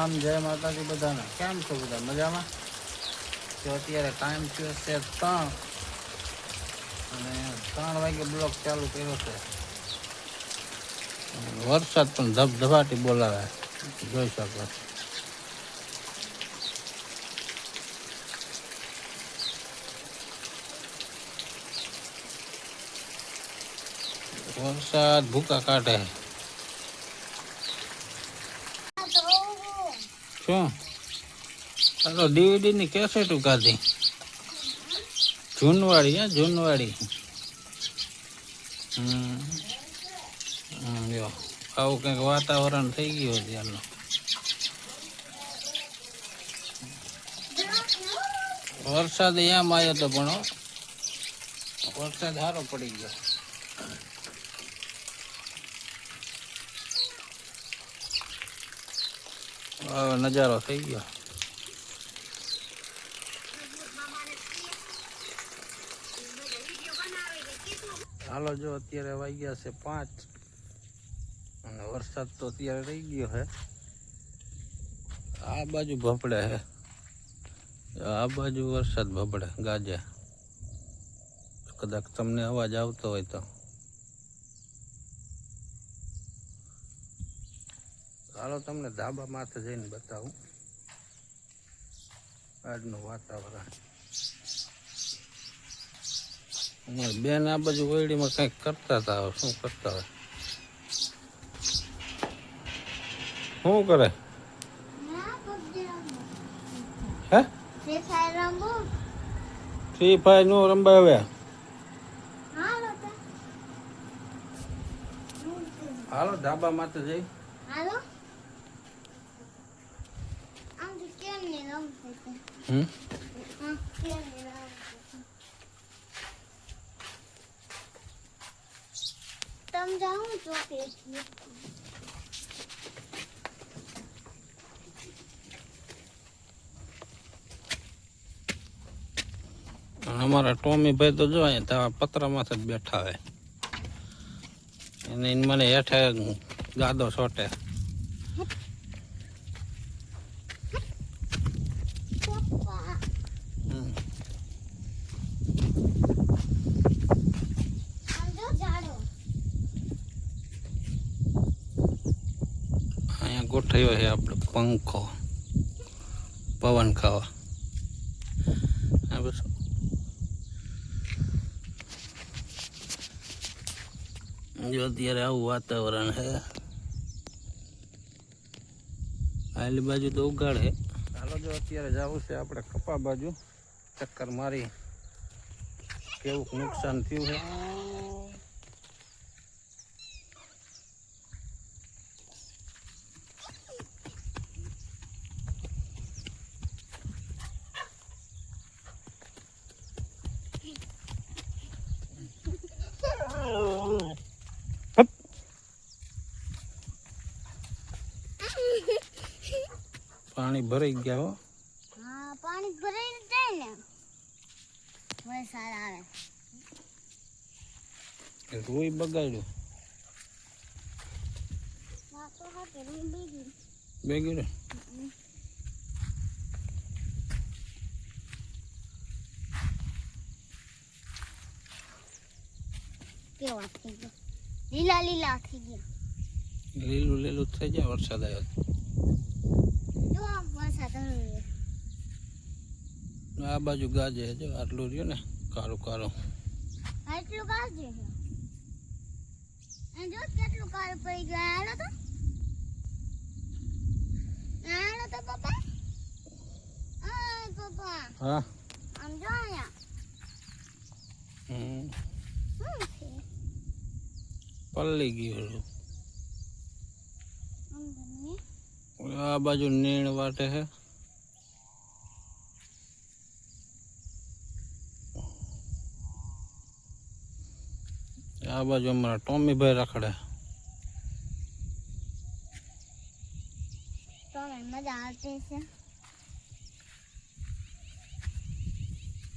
રામ જય માતાજી બધાને. કેમ છો બધા? મજામાં? તો અત્યારે ટાઈમ થયો છે ત્રણ. અને ત્રણ વાગે બ્લોક ચાલુ કર્યો છે. અને વરસાદ પણ ધબધબાટી બોલાવે. જોઈ શકો વરસાદ ભૂકા કાઢે. શું ચાલો ડીવીડી ની કેસેટ કાઢી જૂનવાડી હે જૂનવાડી હમ. જો આવું કંઈક વાતાવરણ થઈ ગયું ત્યારનું વરસાદ એમ આવ્યો તો પણ વરસાદ સારો પડી ગયો. નજારો થઈ ગયો હાલો જો અત્યારે વાગ્યા છે પાંચ અને વરસાદ તો અત્યારે રહી ગયો છે આ બાજુ ભપડે છે આ બાજુ વરસાદ ભપડે ગાજે કદાચ તમને અવાજ આવતો હોય તો હાલો, તમને ધાબા માથે જઈને બતાવું. આજનું વાતાવરણ. અમારી બેન આ બાજુ વયડીમાં કંઈક કરતા હતા શું કરતા હોય? શું કરે? હે? ફ્રી ફાયર નો રમવા હવે હાલો, ધાબા માથે જઈ. હમ તમ જાઉં ચોકલેટ અને અમારા ટોમી ભાઈ તો જો અહીંયા ત્યાં પતરા માથે જ બેઠા હોય એને ઈને મને હેઠે ગાદો સોટે પપ્પા હમ. આમ જો જાડો અહીંયા ગોઠવ્યો છે આપણે પંખો, પવન ખાવા. આ બસ જો અત્યારે આવું વાતાવરણ છે. આલી બાજુ તો ઉગાડ છે. ચાલો જો અત્યારે જવું છે આપણે કપા બાજુ. ચક્કર મારી. કેવું નુકસાન થયું છે. પાણી ભરાઈ ગયા હો. હા પાણી ભરાઈ જાય ને. વરસાદ આવે. રૂઈ બગાડ્યું. ના તો હાથે રૂમ બીજી બે ગયું કેવા થઈ ગયા? લીલા લીલા થઈ ગયા. લીલું લીલું થઈ જાય વરસાદ આવ્યો તો. જો આમ વરસાદ આવે આ બાજુ ગાજે જો આટલું રહ્યું ને કાળું કાળું. આટલું ગાજે જો કેટલું કાળું પડી ગયું હાલો તો. હાલો તો પપ્પા. આ પપ્પા. હા. આમ જો હમ. પલ્લી ગયું અંદર ને આ બાજુ નીણ વાટે છે આ બાજુ અમારા ટોમીભાઈ રખડે. તમે મજા આવતી છે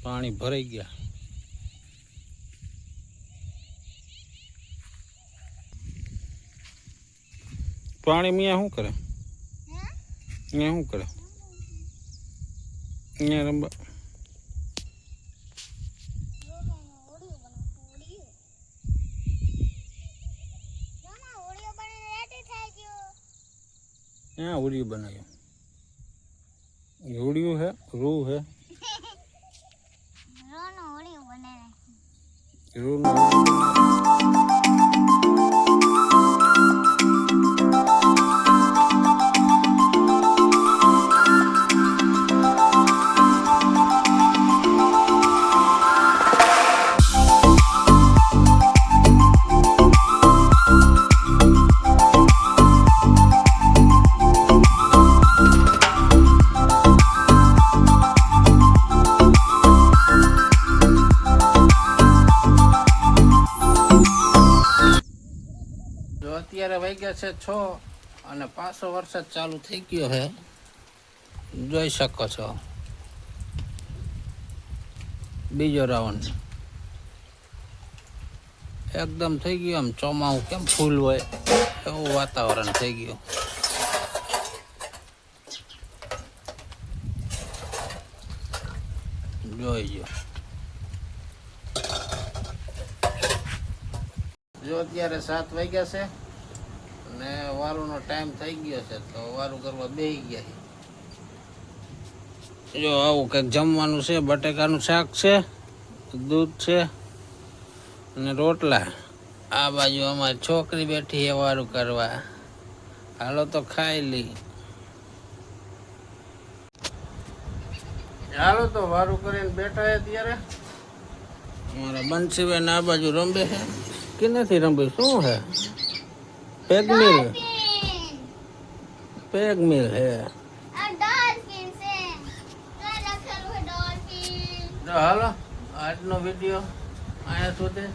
પાણી ભરાઈ ગયા. પાણી મિયા શું કરે? ને શું કરે ને રમવા ક્યાં હોડીઓ બનાવ્યો હોડીઓ હે રૂ હે રૂ નો અત્યારે વાગ્યા છે છ અને પાછો વરસાદ ચાલુ થઈ ગયો છે. જોઈ શકો છો. બીજો રાઉન્ડ એકદમ થઈ ગયું આમ ચોમાવું કેમ ફૂલ હોય એવું વાતાવરણ થઈ ગયું. જોઈ જો જો અત્યારે સાત વાગ્યા છે. અને વારુનો ટાઈમ થઈ ગયો છે તો વારું કરવા બેસી ગયા જો આવું કંઈક જમવાનું છે, બટેકાનું શાક છે, દૂધ છે અને રોટલા. આ બાજુ અમારી છોકરી બેઠી છે વારું કરવા. હાલો તો ખાઈ લી હાલો તો વારું કરીને બેઠા છે ત્યારે અમારા બંસીબેન આ બાજુ રંબે છે કે નથી રંબી શું છે? પેગ મિલ પેગ મિલ હે તો હાલો આજનો વીડિયો અહીંયા સુધી.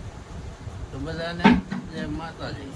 તો બધાને જય માતાજી.